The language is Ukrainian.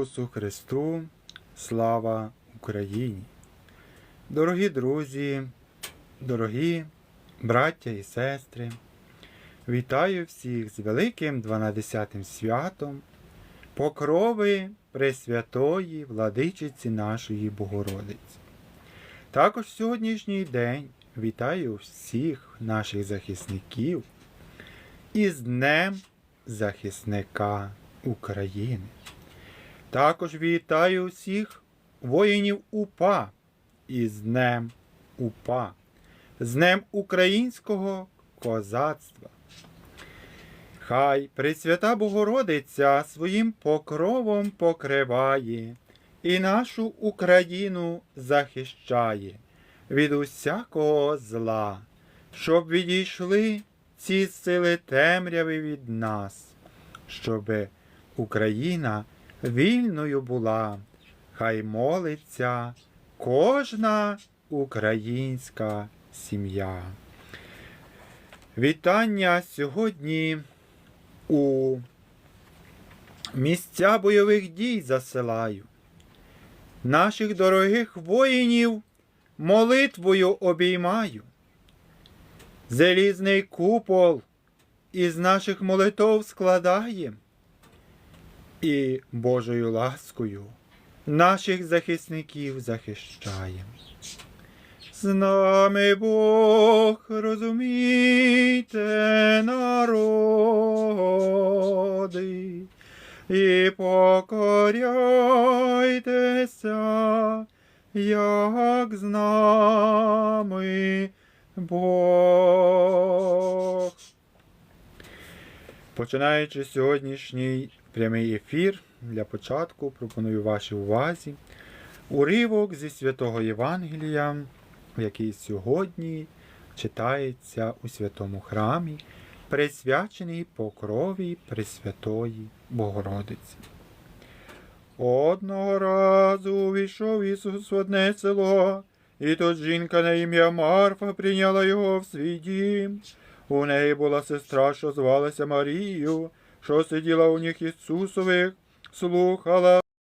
Ісусу Христу, слава Україні! Дорогі друзі, дорогі браття і сестри, вітаю всіх з великим 12 святом покрови Пресвятої владичиці нашої Богородиці. Також в сьогоднішній день вітаю всіх наших захисників із Днем захисника України. Також вітаю всіх воїнів УПА із Днем УПА, з Днем українського козацтва. Хай Пресвята Богородиця своїм покровом покриває і нашу Україну захищає від усякого зла, щоб відійшли ці сили темряви від нас, щоби Україна вільною була, хай молиться кожна українська сім'я. Вітання сьогодні у місця бойових дій засилаю. Наших дорогих воїнів молитвою обіймаю. Залізний купол із наших молитов складаєм і Божою ласкою наших захисників захищаємо. З нами Бог, розумійте, народи, і покоряйтеся, як з нами Бог. Починаючи сьогоднішній прямий ефір, для початку пропоную вашій увазі уривок зі святого Євангелія, який сьогодні читається у святому храмі, присвячений покрові Пресвятої Богородиці. Одного разу увійшов Ісус в одне село, і тут жінка на ім'я Марфа прийняла його в свій дім. У неї була сестра, що звалася Марією, що сиділа у них Ісусових, слухала